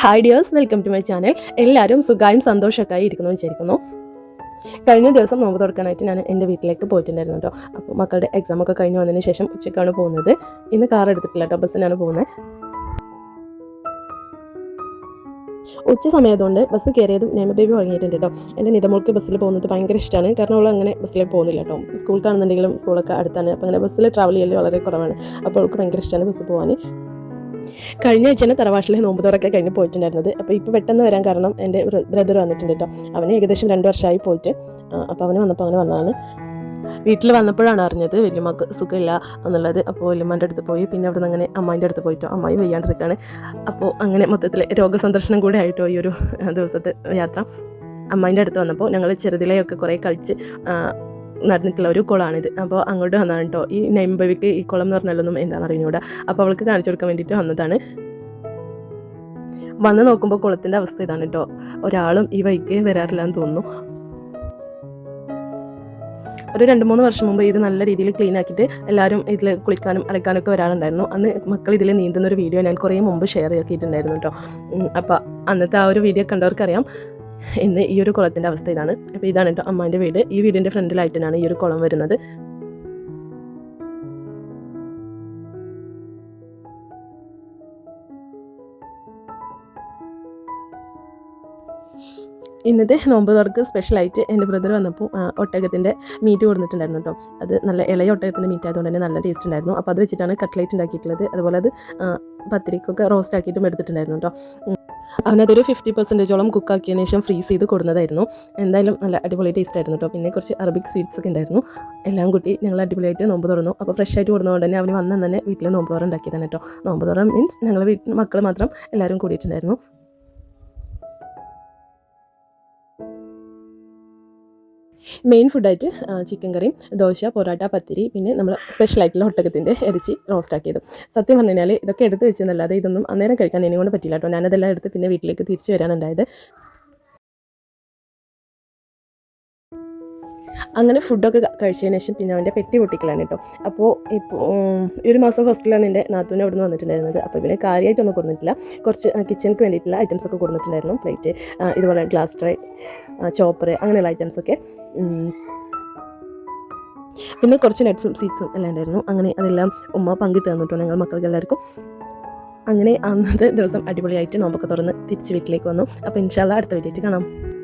Hi dears welcome to my channel എല്ലാവരും സുഖമായും സന്തോഷമൊക്കെ ആയി ഇരിക്കുന്നു വിചാരിക്കുന്നു. കഴിഞ്ഞ ദിവസം നോമ്പ് തുറക്കാനായിട്ട് ഞാൻ എന്റെ വീട്ടിലേക്ക് പോയിട്ടുണ്ടായിരുന്നു കേട്ടോ. അപ്പോൾ മക്കളുടെ എക്സാം ഒക്കെ കഴിഞ്ഞ് വന്നതിന് ശേഷം ഉച്ചയ്ക്കാണ് പോകുന്നത്. ഇന്ന് കാർ എടുത്തിട്ടില്ല കേട്ടോ ബസ്സിനാണ് പോകുന്നത്. ഉച്ച സമയത്തുകൊണ്ട് ബസ് കയറിയതും നേമ ബേബി ഉറങ്ങിയിട്ടുണ്ട് കേട്ടോ. എന്റെ നിതമോൾക്ക് ബസ്സിൽ പോകുന്നത് ഭയങ്കര ഇഷ്ടമാണ്. കാരണം അവൾ അങ്ങനെ ബസ്സിൽ പോകുന്നില്ല കേട്ടോ. സ്കൂൾ കാണുന്നുണ്ടെങ്കിലും സ്കൂളൊക്കെ അടുത്താണ്. അപ്പോൾ അങ്ങനെ ബസ്സിൽ ട്രാവൽ ചെയ്യൽ വളരെ കുറവാണ്. അപ്പോൾ അവൾക്ക് ഭയങ്കര ഇഷ്ടമാണ് ബസ്സിൽ പോകാൻ. കഴിഞ്ഞ ആഴ്ചയാണ് തറവാട്ടിലെ നോമ്പ് തുറക്കെ കഴിഞ്ഞ് പോയിട്ടുണ്ടായിരുന്നത്. അപ്പോൾ ഇപ്പോൾ പെട്ടെന്ന് വരാൻ കാരണം എന്റെ ബ്രദർ വന്നിട്ടുണ്ട് കേട്ടോ അവന് ഏകദേശം രണ്ട് വർഷമായി പോയിട്ട്. അപ്പോൾ അവന് വന്നപ്പോൾ അവന് വന്നതാണ്. വീട്ടിൽ വന്നപ്പോഴാണ് അറിഞ്ഞത് വല്യമ്മക്ക് സുഖമില്ല എന്നുള്ളത്. അപ്പോൾ വല്യമ്മന്റെ അടുത്ത് പോയി. പിന്നെ അവിടെ നിന്ന് അങ്ങനെ അമ്മായിന്റെ അടുത്ത് പോയിട്ടോ അമ്മായി വയ്യാണ്ടിരിക്കുകയാണ് അപ്പോൾ അങ്ങനെ മൊത്തത്തിൽ രോഗസന്ദർശനം കൂടെ ആയിട്ടോ ഈ ഒരു ദിവസത്തെ യാത്ര. അമ്മായിന്റെ അടുത്ത് വന്നപ്പോൾ ഞങ്ങൾ ചെറുതിലെയൊക്കെ കുറേ കളിച്ച് നടന്നിട്ടുള്ള ഒരു കുളമാണിത് അപ്പോൾ അങ്ങോട്ട് വന്നതാണ് കേട്ടോ. ഈ നൈമ്പവിക്ക് ഈ കുളം എന്ന് പറഞ്ഞാലൊന്നും എന്താണെന്ന് അറിഞ്ഞൂടാ അപ്പോൾ അവൾക്ക് കാണിച്ചു കൊടുക്കാൻ വേണ്ടിയിട്ട് വന്നതാണ്. വന്ന് നോക്കുമ്പോൾ കുളത്തിന്റെ അവസ്ഥ ഇതാണ് കേട്ടോ. ഒരാളും ഈ വൈക്ക് വരാറില്ല എന്ന് തോന്നുന്നു. ഒരു രണ്ട് മൂന്ന് വർഷം മുമ്പ് ഇത് നല്ല രീതിയിൽ ക്ലീൻ ആക്കിയിട്ട് എല്ലാവരും ഇതിൽ കുളിക്കാനും അലക്കാനും ഒക്കെ വരാറുണ്ടായിരുന്നു. അന്ന് മക്കൾ ഇതിൽ നീന്തുന്ന ഒരു വീഡിയോ ഞാൻ കുറേ മുമ്പ് ഷെയർ ആക്കിയിട്ടുണ്ടായിരുന്നു കേട്ടോ. അപ്പോൾ അന്നത്തെ ആ ഒരു വീഡിയോ കണ്ടവർക്കറിയാം. ഇന്ന് ഈ ഒരു കുളത്തിന്റെ അവസ്ഥ ഇതാണ് അപ്പോൾ ഇതാണ് കേട്ടോ അമ്മാന്റെ വീട്. ഈ വീടിന്റെ ഫ്രണ്ടിലായിട്ടാണ് ഈ ഒരു കുളം വരുന്നത്. ഇന്നത്തെ നോമ്പ് തുറക്ക് സ്പെഷ്യലായിട്ട് എന്റെ ബ്രദർ വന്നപ്പോൾ ഒട്ടകത്തിന്റെ മീറ്റ് കൊടുത്തിട്ടുണ്ടായിരുന്നു കേട്ടോ. അത് നല്ല ഇളയ ഒട്ടകത്തിന്റെ മീറ്റ് ആയതുകൊണ്ട് തന്നെ നല്ല ടേസ്റ്റ് ഉണ്ടായിരുന്നു. അപ്പോൾ അത് വെച്ചിട്ടാണ് കട്ട്ലേറ്റ് ഉണ്ടാക്കിയിട്ടുള്ളത്. അതുപോലെ അത് പത്തിരിക്കൊക്കെ റോസ്റ്റ് ആക്കിയിട്ടും എടുത്തിട്ടുണ്ടായിരുന്നു കേട്ടോ. അവനതൊരു ഫിഫ്റ്റി പെർസെന്റേജോളം കുക്കാക്കിയതിന് ശേഷം ഫ്രീസ് ചെയ്ത് കൊടുന്നതായിരുന്നു. എന്തായാലും നല്ല അടിപൊളി ടേസ്റ്റ് ആയിരുന്നു കേട്ടോ പിന്നെ കുറച്ച് അറബിക് സ്വീറ്റ്സ് ഒക്കെ ഉണ്ടായിരുന്നു. എല്ലാം കൂട്ടി ഞങ്ങൾ അടിപൊളിയായിട്ട് നോമ്പ് തുറന്നു. അപ്പോൾ ഫ്രഷ് ആയിട്ട് കൊടുന്നതുകൊണ്ട് തന്നെ അവന് വന്നാൽ തന്നെ വീട്ടിൽ നോമ്പ് തുറ ഉണ്ടാക്കിയതാണ് കേട്ടോ നോമ്പ് തുറ മീൻസ് ഞങ്ങൾ വീട്ടിൽ മക്കൾ മാത്രം എല്ലാവരും കൂടിയിട്ടുണ്ടായിരുന്നു. മെയിൻ ഫുഡായിട്ട് ചിക്കൻ കറിയും ദോശ പൊറോട്ട പത്തിരി പിന്നെ നമ്മൾ സ്പെഷ്യലായിട്ടുള്ള ഒട്ടകത്തിന്റെ ഇറച്ചി റോസ്റ്റ് ആക്കിയതും. സത്യം പറഞ്ഞു കഴിഞ്ഞാൽ ഇതൊക്കെ എടുത്ത് വെച്ചെന്നല്ലാതെ ഇതൊന്നും അന്നേരം കഴിക്കാൻ എന്നെ കൊണ്ട് പറ്റില്ല കേട്ടോ. ഞാനതെല്ലാം എടുത്ത് പിന്നെ വീട്ടിലേക്ക് തിരിച്ചു വരാനുണ്ടായത്. അങ്ങനെ ഫുഡൊക്കെ കഴിച്ചതിന് ശേഷം പിന്നെ അവന്റെ പെട്ടി പൊട്ടിക്കലാണ് കേട്ടോ. അപ്പോൾ ഇപ്പോൾ ഈ ഒരു മാസം ഫസ്റ്റിലാണ് എന്റെ നാത്തൂനെ നിന്ന് വന്നിട്ടുണ്ടായിരുന്നത്. അപ്പോൾ ഇവനെ കാര്യമായിട്ടൊന്നും കൊടുത്തിട്ടില്ല. കുറച്ച് കിച്ചണിക്ക് വേണ്ടിയിട്ടുള്ള ഐറ്റംസൊക്കെ കൊടുത്തിട്ടുണ്ടായിരുന്നു. പ്ലേറ്റ് ഇതുപോലെ ഗ്ലാസ് ട്രേ ചോപ്പർ അങ്ങനെയുള്ള ഐറ്റംസൊക്കെ പിന്നെ കുറച്ച് നട്ട്സും സീറ്റ്സും എല്ലാം ഉണ്ടായിരുന്നു. അങ്ങനെ അതെല്ലാം ഉമ്മ പങ്കിട്ട് തന്നിട്ടു ഞങ്ങൾ മക്കൾക്ക് എല്ലാവർക്കും. അങ്ങനെ അന്നത്തെ ദിവസം അടിപൊളിയായിട്ട് നോമ്പൊക്കെ തുറന്ന് തിരിച്ച് വീട്ടിലേക്ക് വന്നു. അപ്പോൾ ഇൻഷാല്ല അടുത്ത വീട്ടിലേക്ക് കാണാം.